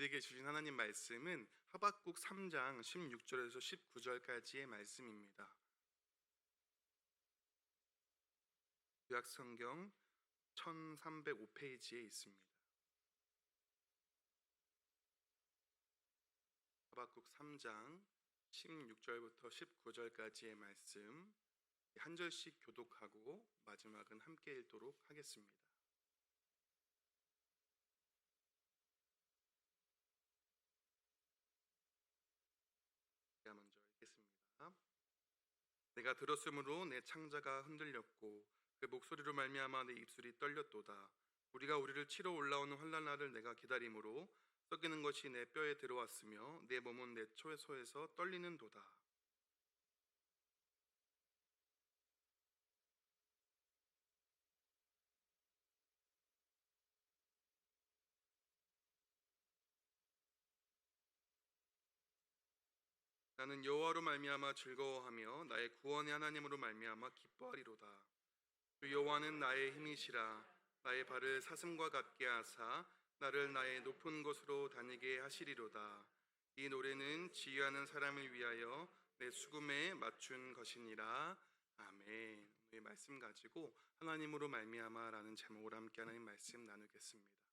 우리에게 주신 하나님 말씀은 하박국 3장 16절에서 19절까지의 말씀입니다. 구약 성경 1305페이지에 있습니다. 하박국 3장 16절부터 19절까지의 말씀 한 절씩 교독하고 마지막은 함께 읽도록 하겠습니다. 제가 먼저 읽겠습니다. 내가 들었으므로 내 창자가 흔들렸고 그 목소리로 말미암아 내 입술이 떨렸도다. 우리가 우리를 치러 올라오는 환난 날을 내가 기다림으로 썩이는 것이 내 뼈에 들어왔으며 내 몸은 내 초에서에서 떨리는 도다. 나는 여호와로 말미암아 즐거워하며 나의 구원의 하나님으로 말미암아 기뻐하리로다. 주 여호와는 나의 힘이시라 나의 발을 사슴과 같게 하사 나를 나의 높은 곳으로 다니게 하시리로다. 이 노래는 지휘하는 사람을 위하여 내 수금에 맞춘 것이니라. 아멘. 오늘 말씀 가지고 하나님으로 말미암아라는 제목으로 함께 하나님 말씀 나누겠습니다.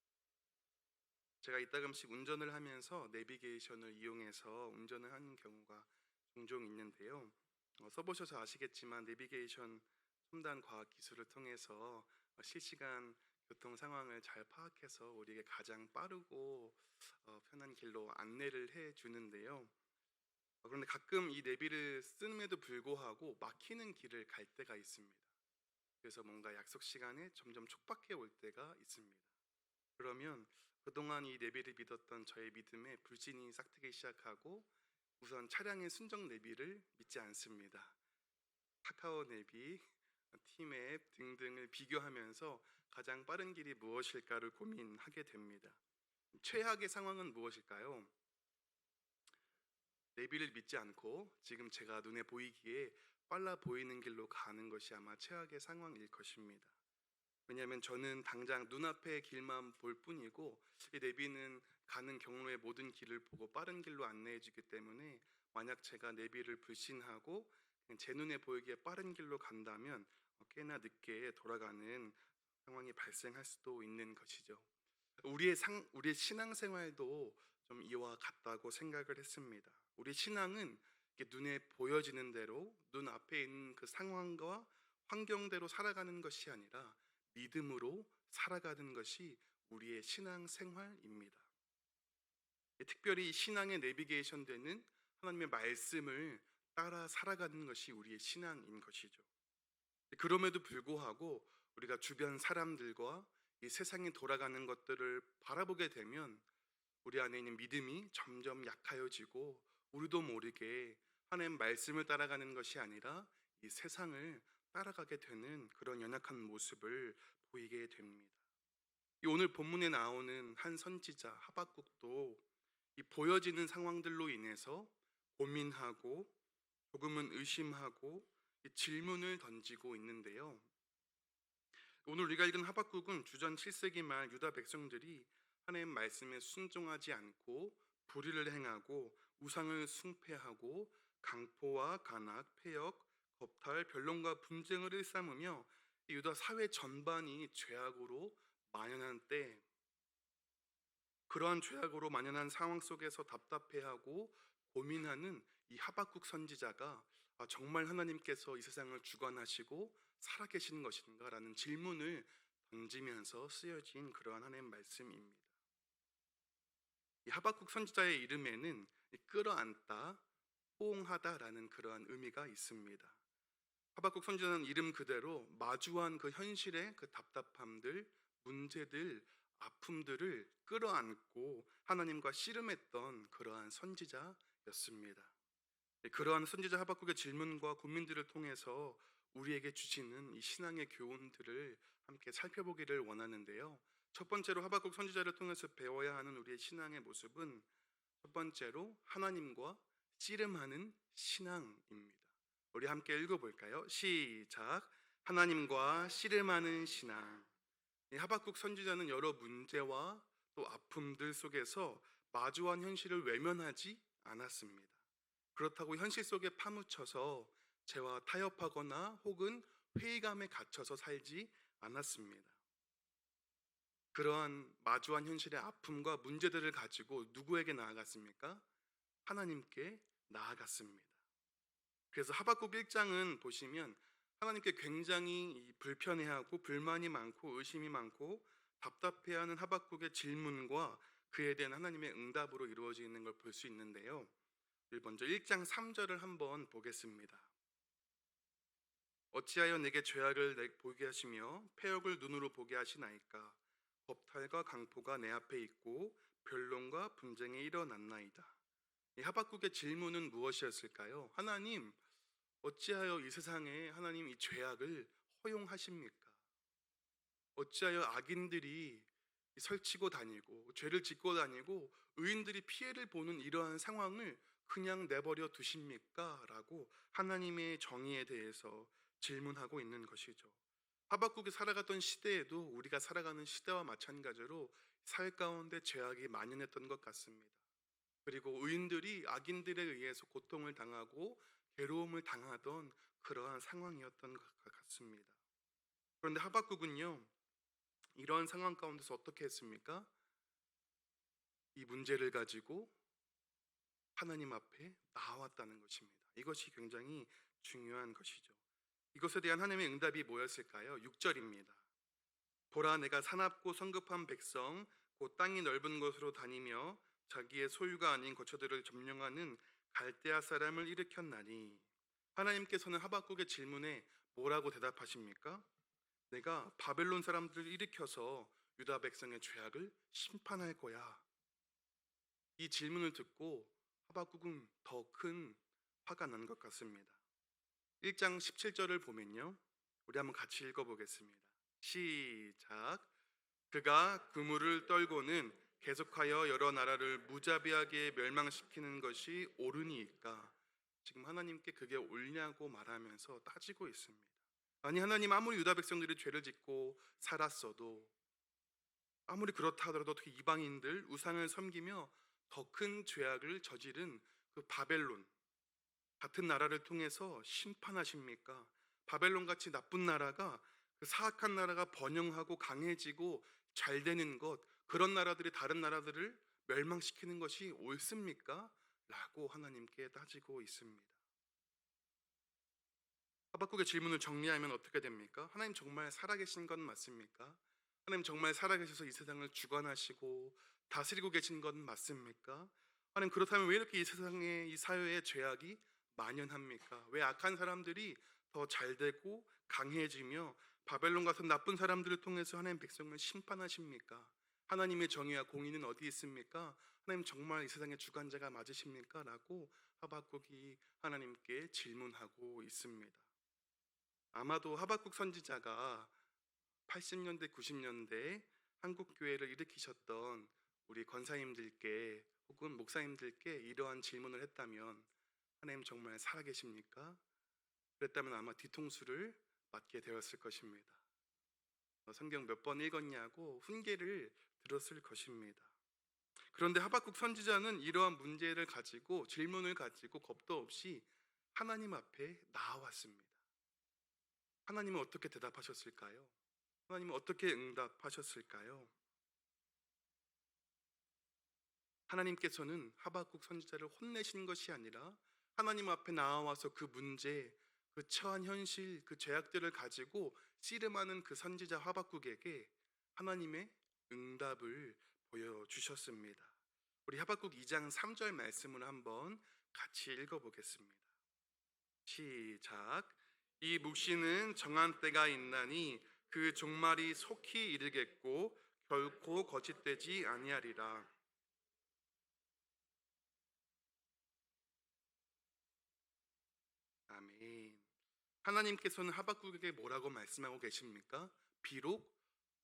제가 이따금씩 운전을 하면서 내비게이션을 이용해서 운전을 하는 경우가 종종 있는데요. 어, 써보셔서 아시겠지만 내비게이션 첨단 과학 기술을 통해서 어, 실시간 교통 상황을 잘 파악해서 우리에게 가장 빠르고 어, 편한 길로 안내를 해 주는데요. 어, 그런데 가끔 이 내비를 쓰임에도 불구하고 막히는 길을 갈 때가 있습니다. 그래서 뭔가 약속 시간에 점점 촉박해 올 때가 있습니다. 그러면 그동안 이 내비를 믿었던 저의 믿음에 불신이 싹트기 시작하고 우선 차량의 순정 내비를 믿지 않습니다. 카카오 내비, 티맵 등등을 비교하면서 가장 빠른 길이 무엇일까를 고민하게 됩니다. 최악의 상황은 무엇일까요? 내비를 믿지 않고 지금 제가 눈에 보이기에 빨라 보이는 길로 가는 것이 아마 최악의 상황일 것입니다. 왜냐하면 저는 당장 눈앞의 길만 볼 뿐이고 이 내비는 가는 경로의 모든 길을 보고 빠른 길로 안내해 주기 때문에 만약 제가 내비를 불신하고 제 눈에 보이기에 빠른 길로 간다면 어, 꽤나 늦게 돌아가는 상황이 발생할 수도 있는 것이죠. 우리의 상 우리의 신앙생활도 좀 이와 같다고 생각을 했습니다. 우리 신앙은 눈에 보여지는 대로 눈 앞에 있는 그 상황과 환경대로 살아가는 것이 아니라 믿음으로 살아가는 것이 우리의 신앙 생활입니다. 특별히 신앙의 내비게이션 되는 하나님의 말씀을 따라 살아가는 것이 우리의 신앙인 것이죠. 그럼에도 불구하고 우리가 주변 사람들과 이 세상이 돌아가는 것들을 바라보게 되면 우리 안에 있는 믿음이 점점 약하여지고 우리도 모르게 하나님 말씀을 따라가는 것이 아니라 이 세상을 따라가게 되는 그런 연약한 모습을 보이게 됩니다. 이 오늘 본문에 나오는 한 선지자 하박국도 이 보여지는 상황들로 인해서 고민하고 조금은 의심하고 이 질문을 던지고 있는데요. 오늘 우리가 읽은 하박국은 주전 7세기 말 유다 백성들이 하나님 말씀에 순종하지 않고 불의를 행하고 우상을 숭배하고 강포와 간악, 폐역, 겁탈, 변론과 분쟁을 일삼으며 이 유다 사회 전반이 죄악으로 만연한 때 그러한 죄악으로 만연한 상황 속에서 답답해하고 고민하는 이 하박국 선지자가 아, 정말 하나님께서 이 세상을 주관하시고 살아계시는 것인가라는 질문을 던지면서 쓰여진 그러한 하나님 말씀입니다. 이 하박국 선지자의 이름에는 이 끌어안다, 호응하다라는 그러한 의미가 있습니다. 하박국 선지자는 이름 그대로 마주한 그 현실의 그 답답함들, 문제들, 아픔들을 끌어안고 하나님과 씨름했던 그러한 선지자였습니다. 그러한 선지자 하박국의 질문과 고민들을 통해서 우리에게 주시는 이 신앙의 교훈들을 함께 살펴보기를 원하는데요. 첫 번째로 하박국 선지자를 통해서 배워야 하는 우리의 신앙의 모습은 첫 번째로 하나님과 씨름하는 신앙입니다. 우리 함께 읽어볼까요? 시작. 하나님과 씨름하는 신앙. 이 하박국 선지자는 여러 문제와 또 아픔들 속에서 마주한 현실을 외면하지 않았습니다. 그렇다고 현실 속에 파묻혀서 죄와 타협하거나 혹은 회의감에 갇혀서 살지 않았습니다. 그러한 마주한 현실의 아픔과 문제들을 가지고 누구에게 나아갔습니까? 하나님께 나아갔습니다. 그래서 하박국 1장은 보시면 하나님께 굉장히 이 불편해하고 불만이 많고 의심이 많고 답답해하는 하박국의 질문과 그에 대한 하나님의 응답으로 이루어지는 걸 볼 수 있는데요. 먼저 1장 3절을 한번 보겠습니다. 어찌하여 내게 죄악을 내 보게 하시며 폐역을 눈으로 보게 하시나이까 법탈과 강포가 내 앞에 있고 변론과 분쟁이 일어났나이다. 이 하박국의 질문은 무엇이었을까요? 하나님, 어찌하여 이 세상에 하나님 이 죄악을 허용하십니까? 어찌하여 악인들이 설치고 다니고 죄를 짓고 다니고 의인들이 피해를 보는 이러한 상황을 그냥 내버려 두십니까? 라고 하나님의 정의에 대해서 질문하고 있는 것이죠. 하박국이 살아갔던 시대에도 우리가 살아가는 시대와 마찬가지로 사회 가운데 죄악이 만연했던 것 같습니다. 그리고 의인들이 악인들에 의해서 고통을 당하고 괴로움을 당하던 그러한 상황이었던 것 같습니다. 그런데 하박국은요, 이러한 상황 가운데서 어떻게 했습니까? 이 문제를 가지고 하나님 앞에 나왔다는 것입니다. 이것이 굉장히 중요한 것이죠. 이것에 대한 하나님의 응답이 뭐였을까요? 6절입니다. 보라 내가 사납고 성급한 백성 곧 땅이 넓은 곳으로 다니며 자기의 소유가 아닌 거처들을 점령하는 갈대아 사람을 일으켰나니 하나님께서는 하박국의 질문에 뭐라고 대답하십니까? 내가 바벨론 사람들을 일으켜서 유다 백성의 죄악을 심판할 거야. 이 질문을 듣고 하박국은 더 큰 화가 난 것 같습니다. 1장 17절을 보면요. 우리 한번 같이 읽어보겠습니다. 시작. 그가 그물을 떨고는 계속하여 여러 나라를 무자비하게 멸망시키는 것이 옳으니까 지금 하나님께 그게 옳냐고 말하면서 따지고 있습니다. 아니 하나님 아무리 유다 백성들이 죄를 짓고 살았어도 아무리 그렇다 하더라도 어떻게 이방인들 우상을 섬기며 더 큰 죄악을 저지른 그 바벨론 같은 나라를 통해서 심판하십니까? 바벨론 같이 나쁜 나라가 그 사악한 나라가 번영하고 강해지고 잘 되는 것 그런 나라들이 다른 나라들을 멸망시키는 것이 옳습니까? 라고 하나님께 따지고 있습니다. 하박국의 질문을 정리하면 어떻게 됩니까? 하나님 정말 살아계신 건 맞습니까? 하나님 정말 살아계셔서 이 세상을 주관하시고 다스리고 계신 건 맞습니까? 하나님 그렇다면 왜 이렇게 이 세상에 이 사회에 죄악이 만연합니까? 왜 악한 사람들이 더 잘 되고 강해지며 바벨론 같은 나쁜 사람들을 통해서 하나님 백성을 심판하십니까? 하나님의 정의와 공의는 어디 있습니까? 하나님 정말 이 세상의 주관자가 맞으십니까? 라고 하박국이 하나님께 질문하고 있습니다. 아마도 하박국 선지자가 80년대, 90년대 한국 교회를 일으키셨던 우리 권사님들께 혹은 목사님들께 이러한 질문을 했다면 하나님 정말 살아계십니까? 그랬다면 아마 뒤통수를 맞게 되었을 것입니다. 어, 성경 몇 번 읽었냐고 훈계를 들었을 것입니다. 그런데 하박국 선지자는 이러한 문제를 가지고 질문을 가지고 겁도 없이 하나님 앞에 나왔습니다. 하나님은 어떻게 대답하셨을까요? 하나님은 어떻게 응답하셨을까요? 하나님께서는 하박국 선지자를 혼내신 것이 아니라 하나님 앞에 나와서 그 문제, 그 처한 현실, 그 죄악들을 가지고 씨름하는 그 선지자 하박국에게 하나님의 응답을 보여주셨습니다. 우리 하박국 2장 3절 말씀을 한번 같이 읽어보겠습니다. 시작. 이 묵시는 정한 때가 있나니 그 종말이 속히 이르겠고 결코 거짓되지 아니하리라. 아멘. 하나님께서는 하박국에게 뭐라고 말씀하고 계십니까? 비록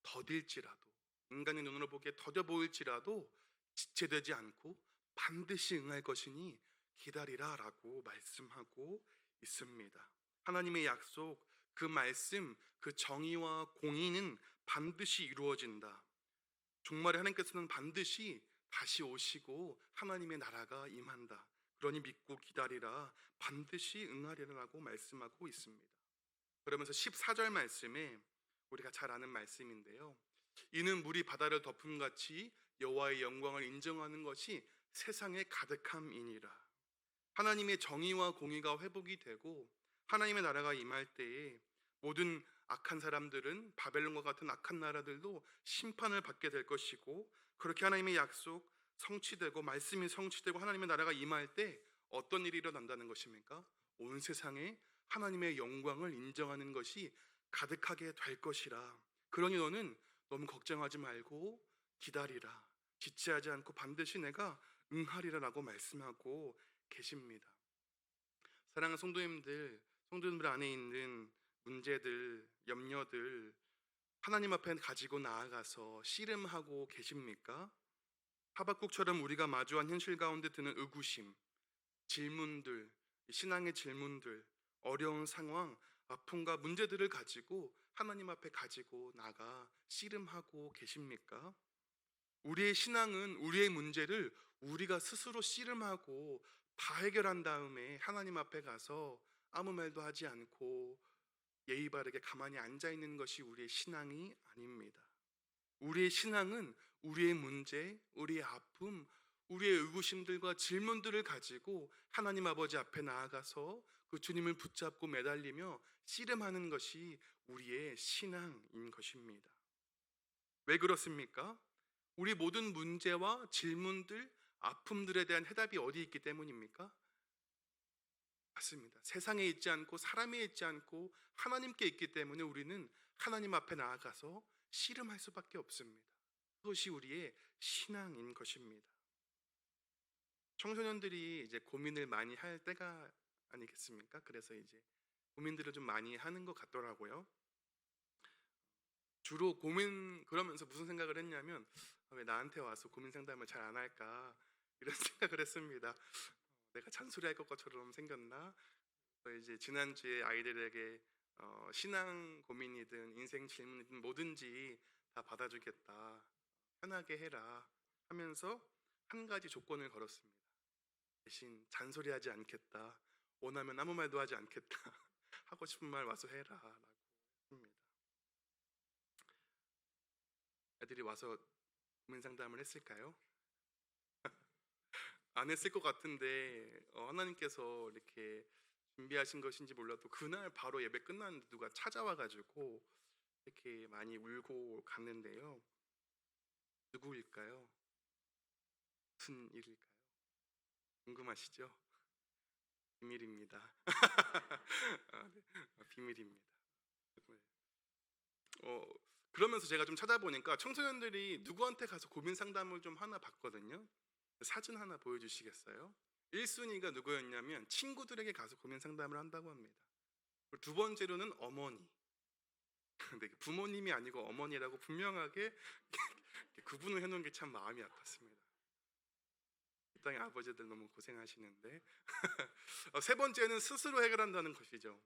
더딜지라도 인간의 눈으로 보기에 더뎌 보일지라도 지체되지 않고 반드시 응할 것이니 기다리라 라고 말씀하고 있습니다. 하나님의 약속, 그 말씀, 그 정의와 공의는 반드시 이루어진다. 종말에 하나님께서는 반드시 다시 오시고 하나님의 나라가 임한다. 그러니 믿고 기다리라 반드시 응하리라고 말씀하고 있습니다. 그러면서 14절 말씀에 우리가 잘 아는 말씀인데요. 이는 물이 바다를 덮음 같이 여호와의 영광을 인정하는 것이 세상에 가득함이니라. 하나님의 정의와 공의가 회복이 되고 하나님의 나라가 임할 때에 모든 악한 사람들은 바벨론과 같은 악한 나라들도 심판을 받게 될 것이고 그렇게 하나님의 약속 성취되고 말씀이 성취되고 하나님의 나라가 임할 때 어떤 일이 일어난다는 것입니까? 온 세상에 하나님의 영광을 인정하는 것이 가득하게 될 것이라. 그러니 너는 너무 걱정하지 말고 기다리라. 지체하지 않고 반드시 내가 응하리라라고 말씀하고 계십니다. 사랑하는 성도님들, 성도님들 안에 있는 문제들, 염려들 하나님 앞에 가지고 나아가서 씨름하고 계십니까? 하박국처럼 우리가 마주한 현실 가운데 드는 의구심, 질문들, 신앙의 질문들, 어려운 상황, 아픔과 문제들을 가지고 하나님 앞에 가지고 나가 씨름하고 계십니까? 우리의 신앙은 우리의 문제를 우리가 스스로 씨름하고 다 해결한 다음에 하나님 앞에 가서 아무 말도 하지 않고 예의 바르게 가만히 앉아 있는 것이 우리의 신앙이 아닙니다. 우리의 신앙은 우리의 문제, 우리의 아픔, 우리의 의구심들과 질문들을 가지고 하나님 아버지 앞에 나아가서 그 주님을 붙잡고 매달리며 씨름하는 것이 우리의 신앙인 것입니다. 왜 그렇습니까? 우리 모든 문제와 질문들, 아픔들에 대한 해답이 어디 있기 때문입니까? 맞습니다. 세상에 있지 않고 사람에 있지 않고 하나님께 있기 때문에 우리는 하나님 앞에 나아가서 씨름할 수밖에 없습니다. 그것이 우리의 신앙인 것입니다. 청소년들이 이제 고민을 많이 할 때가 아니겠습니까? 그래서 이제 고민들을 좀 많이 하는 것 같더라고요. 주로 고민 그러면서 무슨 생각을 했냐면 아, 왜 나한테 와서 고민 상담을 잘 안 할까 이런 생각을 했습니다. 내가 잔소리할 것처럼 생겼나? 이제 지난 주에 아이들에게 어, 신앙 고민이든 인생 질문이든 뭐든지 다 받아주겠다. 편하게 해라 하면서 한 가지 조건을 걸었습니다. 대신 잔소리하지 않겠다. 원하면 아무 말도 하지 않겠다. 하고 싶은 말 와서 해라라고 했습니다. 애들이 와서 고민 상담을 했을까요? 안 했을 것 같은데 어, 하나님께서 이렇게 준비하신 것인지 몰라도 그날 바로 예배 끝났는데 누가 찾아와 가지고 이렇게 많이 울고 갔는데요. 누구일까요? 무슨 일일까요? 궁금하시죠? 비밀입니다. 아, 네. 아, 비밀입니다. 네. 어, 그러면서 제가 좀 찾아보니까 청소년들이 누구한테 가서 고민 상담을 좀 하나 봤거든요. 사진 하나 보여주시겠어요? 1순위가 누구였냐면 친구들에게 가서 고민 상담을 한다고 합니다. 두 번째로는 어머니. 근데 부모님이 아니고 어머니라고 분명하게 구분을 해놓은 게 참 마음이 아팠습니다. 이 땅의 아버지들 너무 고생하시는데 어, 세 번째는 스스로 해결한다는 것이죠.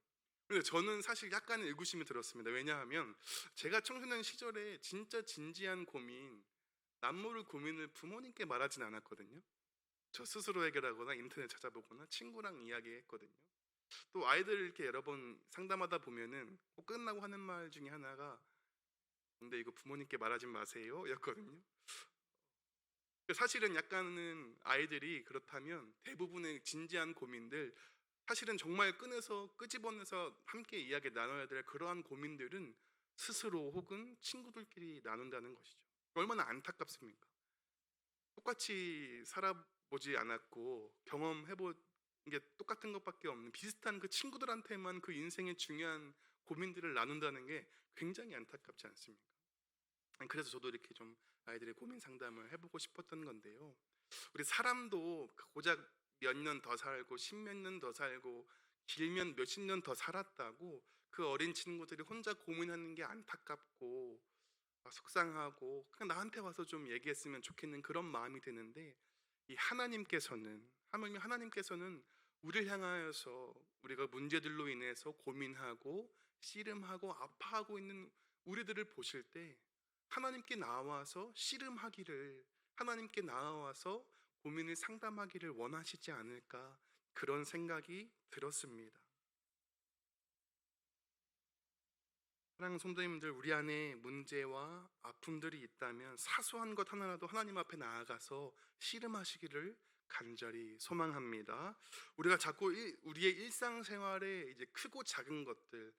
근데 저는 사실 약간의 의구심이 들었습니다. 왜냐하면 제가 청소년 시절에 진짜 진지한 고민, 남모를 고민을 부모님께 말하진 않았거든요. 저 스스로 해결하거나 인터넷 찾아보거나 친구랑 이야기했거든요. 또 아이들 이렇게 여러 번 상담하다 보면은 꼭 끝나고 하는 말 중에 하나가 근데 이거 부모님께 말하지 마세요 였거든요. 사실은 약간은 아이들이 그렇다면 대부분의 진지한 고민들 사실은 정말 꺼내서 끄집어내서 함께 이야기 나눠야 될 그러한 고민들은 스스로 혹은 친구들끼리 나눈다는 것이죠. 얼마나 안타깝습니까? 똑같이 살아보지 않았고 경험해본 게 똑같은 것밖에 없는 비슷한 그 친구들한테만 그 인생의 중요한 고민들을 나눈다는 게 굉장히 안타깝지 않습니까? 그래서 저도 이렇게 좀 아이들의 고민 상담을 해보고 싶었던 건데요. 우리 사람도 고작 몇 년 더 살고 십몇 년 더 살고 길면 몇십 년 더 살았다고 그 어린 친구들이 혼자 고민하는 게 안타깝고 아, 속상하고 그냥 나한테 와서 좀 얘기했으면 좋겠는 그런 마음이 드는데 이 하나님께서는 하나님 하나님께서는 우리를 향하여서 우리가 문제들로 인해서 고민하고 씨름하고 아파하고 있는 우리들을 보실 때 하나님께 나와서 씨름하기를 하나님께 나아와서 고민을 상담하기를 원하시지 않을까 그런 생각이 들었습니다. 사랑하는 성도님들 우리 안에 문제와 아픔들이 있다면 사소한 것 하나라도 하나님 앞에 나아가서 씨름하시기를 간절히 소망합니다. 우리가 자꾸 일- 우리의 일상생활에 이제 크고 작은 것들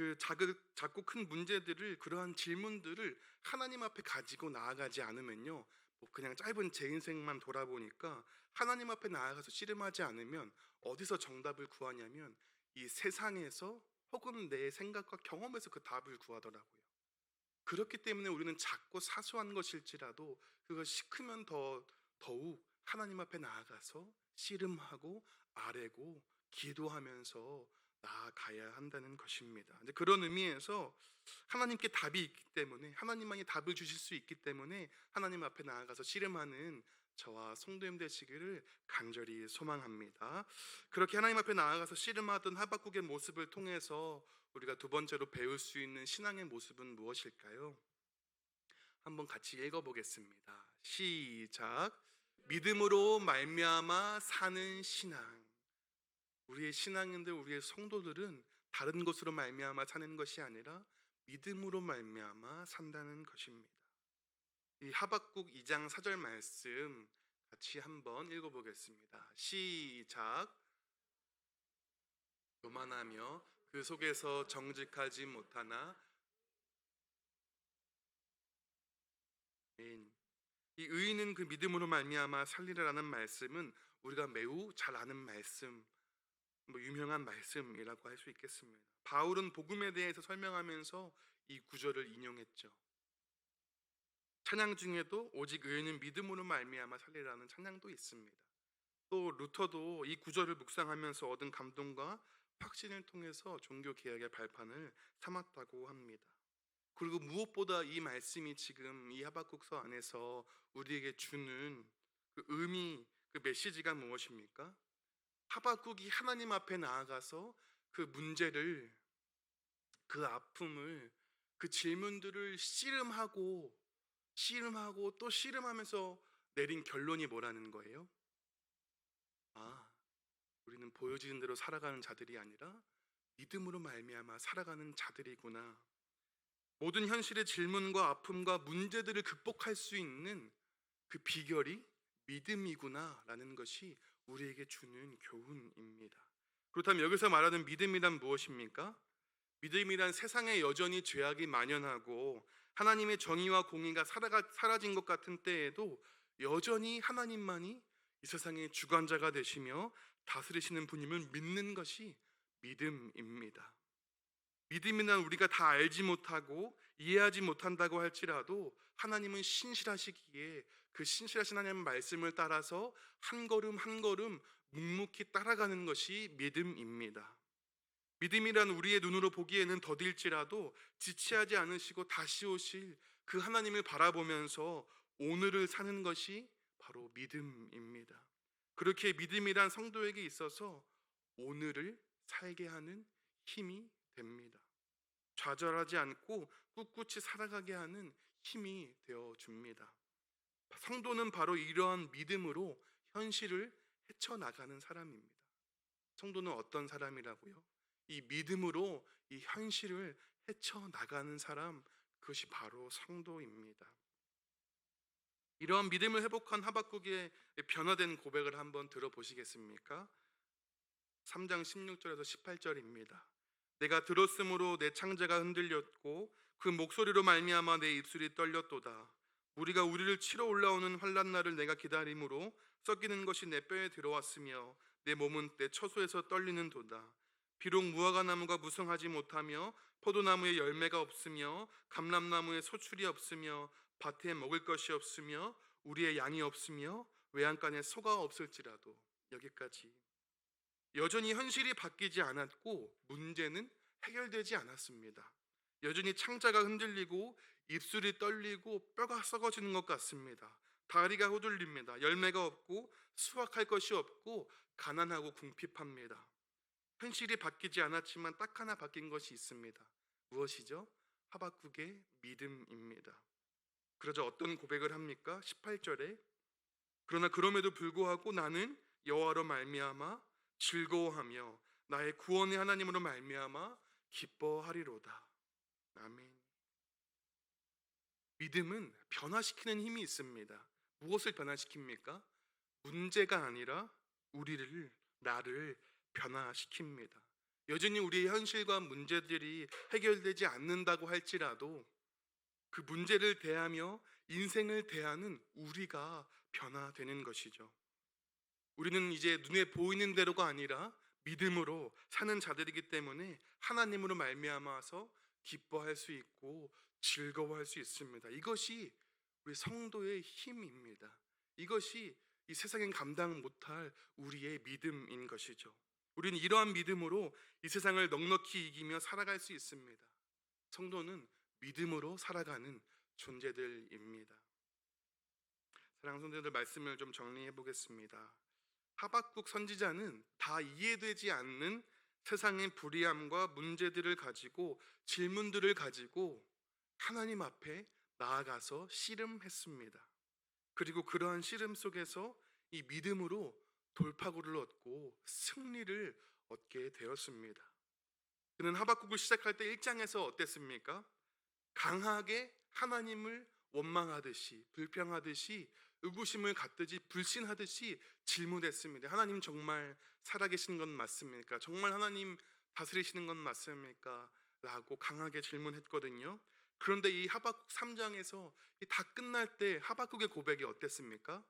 그 작은 작고 큰 문제들을 그러한 질문들을 하나님 앞에 가지고 나아가지 않으면요. 뭐 그냥 짧은 제 인생만 돌아보니까 하나님 앞에 나아가서 씨름하지 않으면 어디서 정답을 구하냐면 이 세상에서 혹은 내 생각과 경험에서 그 답을 구하더라고요. 그렇기 때문에 우리는 작고 사소한 것일지라도 그것이 크면 더 더욱 하나님 앞에 나아가서 씨름하고 아뢰고 기도하면서 나아가야 한다는 것입니다. 이제 그런 의미에서 하나님께 답이 있기 때문에 하나님만이 답을 주실 수 있기 때문에 하나님 앞에 나아가서 씨름하는 저와 성도님 되시기를 간절히 소망합니다. 그렇게 하나님 앞에 나아가서 씨름하던 하박국의 모습을 통해서 우리가 두 번째로 배울 수 있는 신앙의 모습은 무엇일까요? 한번 같이 읽어보겠습니다. 시작. 믿음으로 말미암아 사는 신앙. 우리의 신앙인들, 우리의 성도들은 다른 것으로 말미암아 사는 것이 아니라 믿음으로 말미암아 산다는 것입니다. 이 하박국 2장 4절 말씀 같이 한번 읽어보겠습니다. 시작. 교만하며 그 속에서 정직하지 못하나. 이 의인은 그 믿음으로 말미암아 살리라라는 말씀은 우리가 매우 잘 아는 말씀, 뭐 유명한 말씀이라고 할 수 있겠습니다. 바울은 복음에 대해서 설명하면서 이 구절을 인용했죠. 찬양 중에도 오직 의인은 믿음으로 말미암아 살리라는 찬양도 있습니다. 또 루터도 이 구절을 묵상하면서 얻은 감동과 확신을 통해서 종교 개혁의 발판을 삼았다고 합니다. 그리고 무엇보다 이 말씀이 지금 이 하박국서 안에서 우리에게 주는 그 의미, 그 메시지가 무엇입니까? 하박국이 하나님 앞에 나아가서 그 문제를, 그 아픔을, 그 질문들을 씨름하고 씨름하고 또 씨름하면서 내린 결론이 뭐라는 거예요? 아, 우리는 보여지는 대로 살아가는 자들이 아니라 믿음으로 말미암아 살아가는 자들이구나. 모든 현실의 질문과 아픔과 문제들을 극복할 수 있는 그 비결이 믿음이구나라는 것이 우리에게 주는 교훈입니다. 그렇다면 여기서 말하는 믿음이란 무엇입니까? 믿음이란 세상에 여전히 죄악이 만연하고 하나님의 정의와 공의가 살아가, 사라진 것 같은 때에도 여전히 하나님만이 이 세상의 주관자가 되시며 다스리시는 분임을 믿는 것이 믿음입니다. 믿음이란 우리가 다 알지 못하고 이해하지 못한다고 할지라도 하나님은 신실하시기에 그 신실하신 하나님의 말씀을 따라서 한 걸음 한 걸음 묵묵히 따라가는 것이 믿음입니다. 믿음이란 우리의 눈으로 보기에는 더딜지라도 지체하지 않으시고 다시 오실 그 하나님을 바라보면서 오늘을 사는 것이 바로 믿음입니다. 그렇게 믿음이란 성도에게 있어서 오늘을 살게 하는 힘이 됩니다. 좌절하지 않고 꿋꿋이 살아가게 하는 힘이 되어 줍니다. 성도는 바로 이러한 믿음으로 현실을 헤쳐나가는 사람입니다. 성도는 어떤 사람이라고요? 이 믿음으로 이 현실을 헤쳐나가는 사람, 그것이 바로 성도입니다. 이러한 믿음을 회복한 하박국의 변화된 고백을 한번 들어보시겠습니까? 3장 16절에서 18절입니다. 내가 들었으므로 내 창자가 흔들렸고 그 목소리로 말미암아 내 입술이 떨렸도다. 우리가 우리를 치러 올라오는 환란 날을 내가 기다림으로 썩이는 것이 내 뼈에 들어왔으며 내 몸은 내 처소에서 떨리는 도다. 비록 무화과 나무가 무성하지 못하며 포도나무에 열매가 없으며 감람나무에 소출이 없으며 밭에 먹을 것이 없으며 우리의 양이 없으며 외양간에 소가 없을지라도 여기까지 여전히 현실이 바뀌지 않았고 문제는 해결되지 않았습니다. 여전히 창자가 흔들리고 입술이 떨리고 뼈가 썩어지는 것 같습니다. 다리가 후들립니다. 열매가 없고 수확할 것이 없고 가난하고 궁핍합니다. 현실이 바뀌지 않았지만 딱 하나 바뀐 것이 있습니다. 무엇이죠? 하박국의 믿음입니다. 그러자 어떤 고백을 합니까? 18절에 그러나 그럼에도 불구하고 나는 여호와로 말미암아 즐거워하며 나의 구원의 하나님으로 말미암아 기뻐하리로다. 아멘. 믿음은 변화시키는 힘이 있습니다. 무엇을 변화시킵니까? 문제가 아니라 우리를 나를 변화시킵니다. 여전히 우리의 현실과 문제들이 해결되지 않는다고 할지라도 그 문제를 대하며 인생을 대하는 우리가 변화되는 것이죠. 우리는 이제 눈에 보이는 대로가 아니라 믿음으로 사는 자들이기 때문에 하나님으로 말미암아서 기뻐할 수 있고 즐거워할 수 있습니다. 이것이 우리 성도의 힘입니다. 이것이 이 세상엔 감당 못할 우리의 믿음인 것이죠. 우리는 이러한 믿음으로 이 세상을 넉넉히 이기며 살아갈 수 있습니다. 성도는 믿음으로 살아가는 존재들입니다. 사랑하는 성도들 말씀을 좀 정리해 보겠습니다. 하박국 선지자는 다 이해되지 않는 세상의 불의함과 문제들을 가지고 질문들을 가지고 하나님 앞에 나아가서 씨름했습니다. 그리고 그러한 씨름 속에서 이 믿음으로 돌파구를 얻고 승리를 얻게 되었습니다. 그는 하박국을 시작할 때 1장에서 어땠습니까? 강하게 하나님을 원망하듯이 불평하듯이 의구심을 갖듯이 불신하듯이 질문했습니다. 하나님 정말 살아계신 건 맞습니까? 정말 하나님 다스리시는 건 맞습니까? 라고 강하게 질문했거든요. 그런데 이 하박국 3장에서 다 끝날 때 하박국의 고백이 어땠습니까?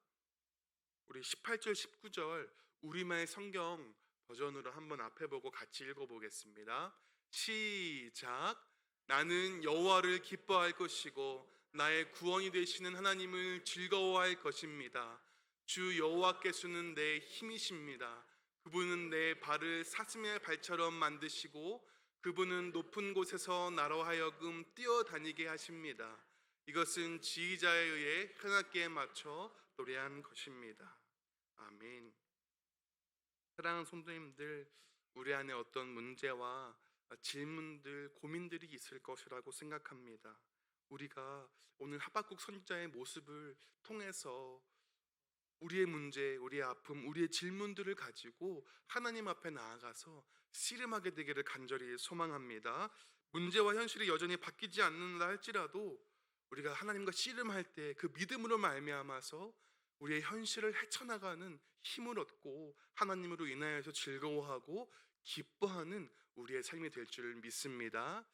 우리 18절 19절 우리말 성경 버전으로 한번 앞에 보고 같이 읽어 보겠습니다. 시작. 나는 여호와를 기뻐할 것이고 나의 구원이 되시는 하나님을 즐거워할 것입니다. 주 여호와께서는 내 힘이십니다. 그분은 내 발을 사슴의 발처럼 만드시고 그분은 높은 곳에서 나로 하여금 뛰어다니게 하십니다. 이것은 지휘자에 의해 현악기에 맞춰 노래한 것입니다. 아멘. 사랑하는 성도님들, 우리 안에 어떤 문제와 질문들, 고민들이 있을 것이라고 생각합니다. 우리가 오늘 하박국 선지자의 모습을 통해서 우리의 문제, 우리의 아픔, 우리의 질문들을 가지고 하나님 앞에 나아가서 씨름하게 되기를 간절히 소망합니다. 문제와 현실이 여전히 바뀌지 않는다 할지라도 우리가 하나님과 씨름할 때 그 믿음으로 말미암아서 우리의 현실을 헤쳐나가는 힘을 얻고 하나님으로 인하여서 즐거워하고 기뻐하는 우리의 삶이 될 줄 믿습니다.